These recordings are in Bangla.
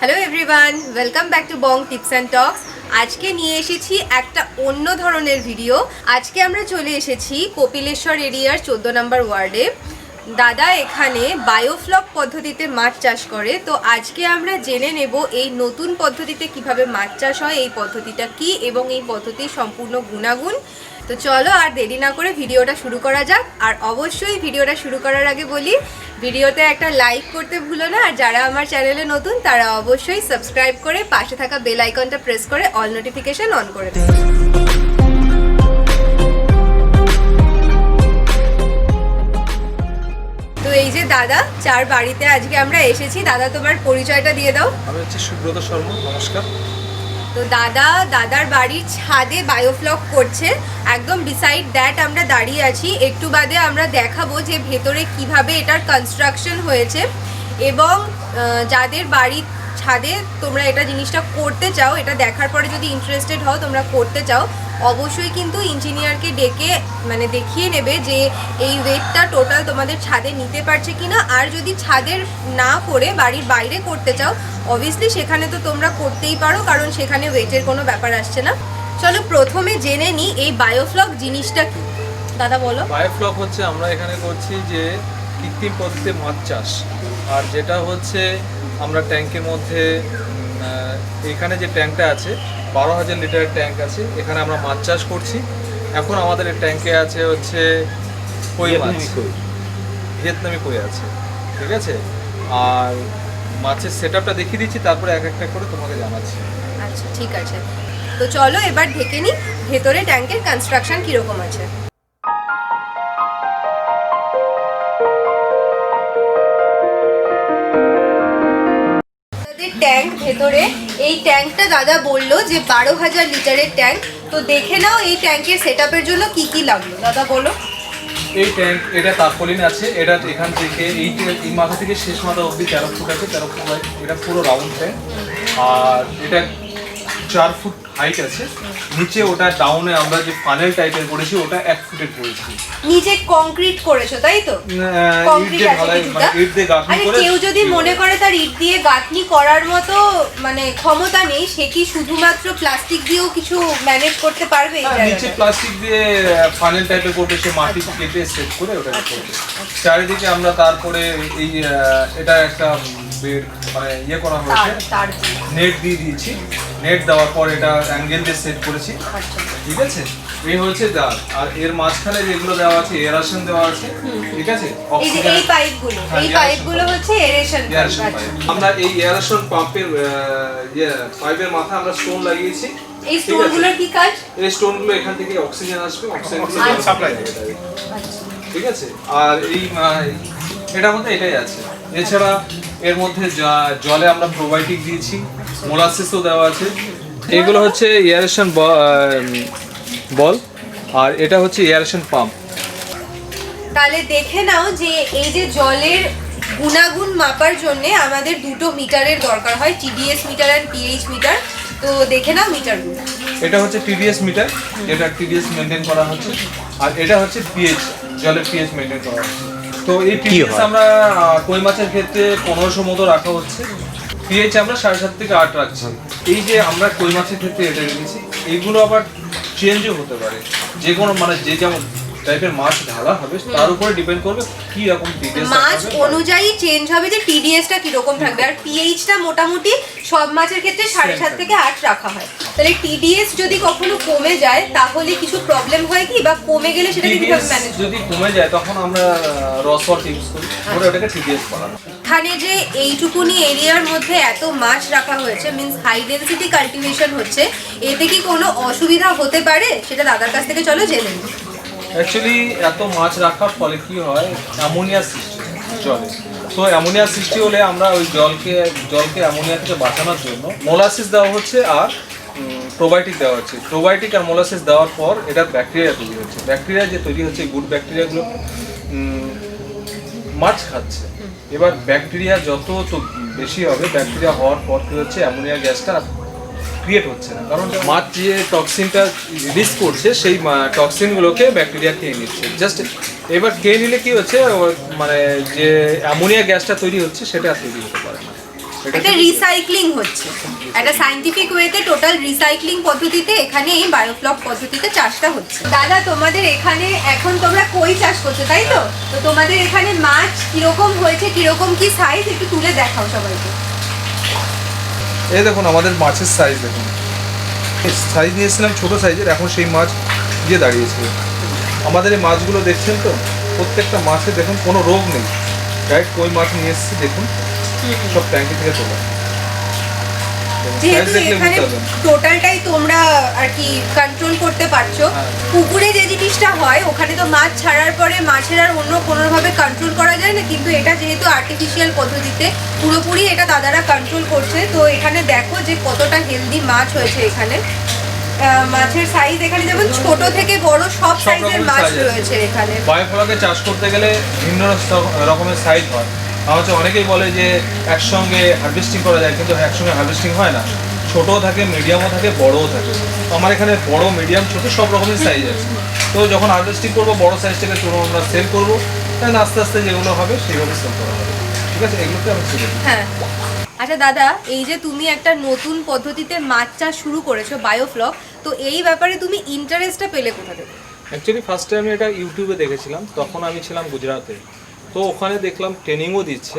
Hello everyone welcome back to bong tips and talks আজকে নিয়ে এসেছি একটা অন্য ধরনের ভিডিও আজকে আমরা চলে এসেছি কপিলেশ্বর এরিয়ার চোদ্দ নম্বর ওয়ার্ডে। দাদা এখানে বায়োফ্লক পদ্ধতিতে মাছ চাষ করে। তো আজকে আমরা জেনে নেব এই নতুন পদ্ধতিতে কীভাবে মাছ চাষ হয়, এই পদ্ধতিটা কি এবং এই পদ্ধতির সম্পূর্ণ গুণাগুণ। তো চলো আর দেরি না করে ভিডিওটা শুরু করা যাক। আর অবশ্যই ভিডিওটা শুরু করার আগে বলি, ভিডিওতে একটা লাইক করতে ভুলো না। আর যারা আমার চ্যানেলে নতুন, তারা অবশ্যই সাবস্ক্রাইব করে পাশে থাকা বেল আইকনটা প্রেস করে অল নোটিফিকেশন অন করে দেবে তো এই যে দাদা, চার বাড়িতে আজকে আমরা এসেছি। দাদা, তোমার পরিচয়টা দিয়ে দাও। আমি হচ্ছে সুব্রত শর্মা, নমস্কার। তো দাদা, দাদার বাড়ির ছাদে বায়োফ্লক করছে। একদম বিসাইড দ্যাট আমরা দাঁড়িয়ে আছি। একটু বাদে আমরা দেখাবো যে ভেতরে কীভাবে এটার কনস্ট্রাকশন হয়েছে। এবং যাদের বাড়ির ছাদে তোমরা এটা জিনিসটা করতে চাও, এটা দেখার পরে যদি ইন্টারেস্টেড হও, তোমরা করতে চাও, অবশ্যই কিন্তু ইঞ্জিনিয়ারকে ডেকে মানে দেখিয়ে নেবে যে এই ওয়েটটা টোটাল তোমাদের ছাদে নিতে পারছে কিনা। আর যদি ছাদের না করে বাড়ির বাইরে করতে চাও অবভিয়াসলি সেখানে তো তোমরা করতেই পারো, কারণ সেখানে ওয়েটের কোনো ব্যাপার আসছে না। চলো প্রথমে জেনে নিই এই বায়োফ্লক জিনিসটা কি। দাদা বলো। বায়োফ্লক হচ্ছে আমরা এখানে করছি যে কৃত্রিম পদ্ধতিতে মাছ চাষ। আর যেটা হচ্ছে আমরা ট্যাঙ্কের মধ্যে এখানে যে ট্যাঙ্কটা আছে বারো হাজার লিটারের ট্যাঙ্ক আছে এখানে আমরা মাছ চাষ করছি। এখন আমাদের এই ট্যাঙ্কে আছে হচ্ছে কই মাছ? ভিয়েতনামি কই। আছে ঠিক আছে? আর মাছের সেট আপটা দেখিয়ে দিচ্ছি তারপরে এক একটা করে তোমাকে জানাচ্ছি। আচ্ছা ঠিক আছে। তো চলো এবার ঢেকে নিই ভেতরে ট্যাঙ্কের কনস্ট্রাকশন কীরকম আছে? ট্যাঙ্ক ভেতরে। এই ট্যাঙ্কটা দাদা বলল যে বারো হাজার লিটারের ট্যাঙ্ক। তো দেখে নাও এই ট্যাঙ্কের সেট জন্য কি কি লাগল। দাদা বলো। এই ট্যাঙ্ক, এটা তারপলিন আছে, এটা এখান থেকে এই এই মাথা থেকে শেষ মাথা অবধি তেরো ফুট আছে, তেরো ফুট এটা পুরো রাউন্ড ট্যাঙ্ক। আর এটা চার ফুট হাইট আছে। নিচে ওটা ডাউনে আমরা যে ফানেল টাইপের করেছি ওটা এক ফুটের করেছি। নিচে কংক্রিট করেছ তাই তো? কংক্রিট দিয়ে আছে কিছুটা? মানে ইট দিয়ে গাঁথনি করে কেউ যদি মনে করে তার ইট দিয়ে গাঁথনি করার মতো মানে ক্ষমতা নেই সে কি শুধুমাত্র প্লাস্টিক দিয়েও কিছু ম্যানেজ করতে পারবে নিচে প্লাস্টিক দিয়ে ফানেল টাইপের করবে সে মাটি কেটে সেট করে ওটা করবে। চারিদিকে আমরা তারপরে এই এটা একটা বেড মানে ইয়ে করা হয়েছে। নেট দিয়ে দিয়েছি। নেট দেওয়ার পর এটা অ্যাঙ্গেল দিয়ে সেট করেছি। আচ্ছা। ঠিক আছে? এই হচ্ছে দাঁত আর এর মাঝখানে যেগুলো দেওয়া আছে এরাশন দেওয়া আছে ঠিক আছে? এই অক্সিজেন এই পাইপগুলো হ্যাঁ, এই পাইপগুলো হচ্ছে এরেশন পাইপ আমরা এই এয়ারেশন পাম্পের ইয়ে পাইপের মাথা আমরা স্টোন লাগিয়েছি। এই? স্টোনগুলোর কি কাজ? এই স্টোনগুলো এখান থেকে অক্সিজেন আসবে। অক্সিজেন আচ্ছা। সাপ্লাই দেবে। ঠিক আছে? আর এই এটার মধ্যে এটাই আছে। এছাড়া এর মধ্যে যা- জলে আমরা প্রোবায়োটিক দিয়েছি মোলাসিসও দেওয়া আছে। এগুলো হচ্ছে এয়ারেশন বল আর এটা হচ্ছে এয়ারেশন পাম্প তাহলে দেখে নাও যে এই যে জলের গুণাগুণ মাপার জন্য আমাদের দুটো মিটারের দরকার হয় TDS meter and pH meter তো দেখে নাও মিটারগুলো। এটা হচ্ছে টিডিএস মিটার যেটা টিডিএস মেনটেন করা হচ্ছে আর এটা হচ্ছে পিএইচ জলের পিএইচ মেনটেন করা হচ্ছে। তো এই পিএইচ আমরা কই মাছের ক্ষেত্রে পনেরোশো মতো রাখা হচ্ছে। পিএইচ আমরা সাড়ে সাত থেকে আট রাখছি। এই যে আমরা কই মাছের ক্ষেত্রে এটা রেখেছি এইগুলো আবার চেঞ্জও হতে পারে। যে কোনো মানে যে যেমন টাইপের মাছ ঢালা হবে তার উপরে ডিপেন্ড করবে কি রকম টিডিএস মাছ অনুযায়ী চেঞ্জ হবে যে টিডিএসটা কীরকম থাকবে। আর পিএইচটা মোটামুটি সব মাছের ক্ষেত্রে সাড়ে সাত থেকে আট রাখা হয়। তাহলে টিডিএস যদি কখনো কমে যায় তাহলে কিছু প্রবলেম হয় কি? বা কমে গেলে সেটাকে কীভাবে ম্যানেজ যদি কমে যায় তখন আমরা রসওয়াট ইউজ করি। ওটা ওটাকে টিডিএস করা এখানে যে এইটুকুনি এরিয়ার মধ্যে এত মাছ রাখা হয়েছে মিন্স হাই ডেন্সিটি কাল্টিভেশন হচ্ছে এতে কি কোনো অসুবিধা হতে পারে? সেটা দাদার কাছ থেকে চলো জেনে নিই। অ্যাকচুয়ালি এত মাছ রাখার ফলে কি হয়, অ্যামোনিয়া সৃষ্টি জলে। তো অ্যামোনিয়া সৃষ্টি হলে আমরা ওই জলকে জলকে অ্যামোনিয়া থেকে বাঁচানোর জন্য মোলাসিস দেওয়া হচ্ছে আর প্রোবায়োটিক দেওয়া হচ্ছে। প্রোবায়োটিক আর মোলাসিস দেওয়ার পর এটা ব্যাকটেরিয়া তৈরি হচ্ছে। ব্যাকটেরিয়া যে তৈরি হচ্ছে গুড ব্যাকটেরিয়াগুলো মাছ খাচ্ছে। এবার ব্যাকটেরিয়া যত তো বেশি হবে ব্যাকটেরিয়া হওয়ার পর কি হচ্ছে, অ্যামোনিয়া গ্যাসটা ক্রিয়েট হচ্ছে না। কারণ মাছ যে টক্সিনটা রিলিজ করছে সেই টক্সিনগুলোকে ব্যাকটেরিয়া খেয়ে নিচ্ছে। জাস্ট এবার খেয়ে নিলে কি হচ্ছে মানে যে অ্যামোনিয়া গ্যাসটা তৈরি হচ্ছে সেটা আর তৈরি হতে পারে না। এটা রিসাইক্লিং হচ্ছে। একটা সাইন্টিফিক ওয়েতে টোটাল রিসাইক্লিং পদ্ধতিতে এখানে এই বায়োফ্লক পদ্ধতিতে চাষটা হচ্ছে। দাদা তোমাদের এখানে এখন তোমরা কই চাষ করছ তাই তো? তো তোমাদের এখানে মাছ কীরকম হয়েছে কীরকম কি সাইজ একটু তুলে দেখাও সবাইকে। এই দেখুন আমাদের মাছের সাইজ দেখুন। সাইজ নিয়েছিলাম ছোটো সাইজের এখন সেই মাছ গিয়ে দাঁড়িয়েছে। আমাদের এই মাছগুলো দেখছেন তো? প্রত্যেকটা মাছে দেখুন কোনো রোগ নেই। ডাইরেক্ট কই মাছ নিয়ে এসেছি দেখুন। সব ট্যাঙ্কি থেকে তোলা। টোটালটাই তোমরা কন্ট্রোল করতে পারছ। পুকুরে যে জিনিসটা হয় ওখানে তো মাছ ছাড়ার পরে মাছের আর অন্য কোনোভাবে কন্ট্রোল করা যায় না কিন্তু এটা যেহেতু আর্টিফিশিয়াল পদ্ধতিতে পুরোপুরি এটা দাদারা কন্ট্রোল করছে তো এখানে দেখো যে কতটা হেলদি মাছ হয়েছে এখানে। মাছের সাইজ এখানে যেমন ছোট থেকে বড় সব সাইজের মাছ রয়েছে এখানে। বায়োফ্লকে চাষ করতে গেলে ভিন্ন রকমের সাইজ হয়। হচ্ছে অনেকেই বলে যে একসঙ্গে হার্ভেস্টিং করা যায় কিন্তু একসঙ্গে হার্ভেস্টিং হয় না। ছোটও থাকে মিডিয়ামও থাকে বড়ও থাকে। তো আমার এখানে বড় মিডিয়াম ছোট সব রকমের সাইজ আছে। তো যখন হারভেস্টিং করব বড় সাইজটাকে তুলে আমরা সেল করব তাই আস্তে আস্তে যেগুলো হবে সেইভাবে সেল করা হবে। ঠিক আছে? এগুলোতে আমি হ্যাঁ। আচ্ছা দাদা এই যে তুমি একটা নতুন পদ্ধতিতে মাছ চাষ শুরু করেছ বায়োফ্লক তো এই ব্যাপারে তুমি ইন্টারেস্টটা পেলে কোথা থেকে? অ্যাকচুয়ালি ফার্স্ট টাইম এটা ইউটিউবে দেখেছিলাম তখন আমি ছিলাম গুজরাটে। তো ওখানে দেখলাম ট্রেনিংও দিচ্ছে।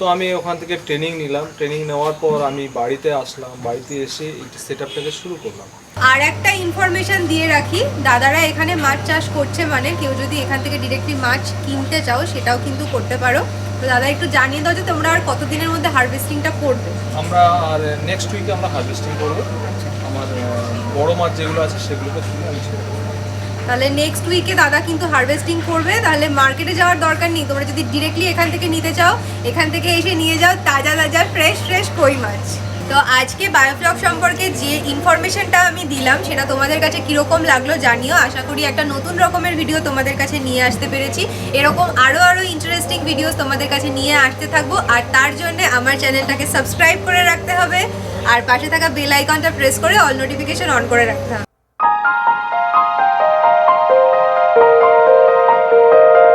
তো আমি ওখান থেকে ট্রেনিং নিলাম। ট্রেনিং নেওয়ার পর আমি বাড়িতে আসলাম। বাড়িতে এসে এই সেট আপটাকে শুরু করলাম। আর একটা ইনফরমেশন দিয়ে রাখি দাদারা এখানে মাছ চাষ করছে মানে কেউ যদি এখান থেকে ডিরেক্টলি মাছ কিনতে চাও সেটাও কিন্তু করতে পারো। তো দাদা একটু জানিয়ে দাও যে তোমরা আর কতদিনের মধ্যে হারভেস্টিংটা করবে? আমরা আর নেক্সট উইকে আমরা হারভেস্টিং করব। আমার আহ, বড় মাছ যেগুলো আছে সেগুলোকে তুলে আমি। তাহলে নেক্সট উইকে দাদা কিন্তু হারভেস্টিং করবে, তাহলে মার্কেটে যাওয়ার দরকার নেই। তোমরা যদি ডিরেক্টলি এখান থেকে নিতে চাও, এখান থেকে এসে নিয়ে যাও তাজা তাজা ফ্রেশ ফ্রেশ কই মাছ। তো আজকে বায়োফ্লক সম্পর্কে যে ইনফরমেশনটা আমি দিলাম, সেটা তোমাদের কাছে কীরকম লাগল জানিও। আশা করি একটা নতুন রকমের ভিডিও তোমাদের কাছে নিয়ে আসতে পেরেছি। এরকম আরও আরও ইন্টারেস্টিং ভিডিওস তোমাদের কাছে নিয়ে আসতে থাকব। আর তার জন্য আমার চ্যানেলটাকে সাবস্ক্রাইব করে রাখতে হবে। আর পাশে থাকা বেল আইকনটা প্রেস করে অল নোটিফিকেশন অন করে রাখতে হবে।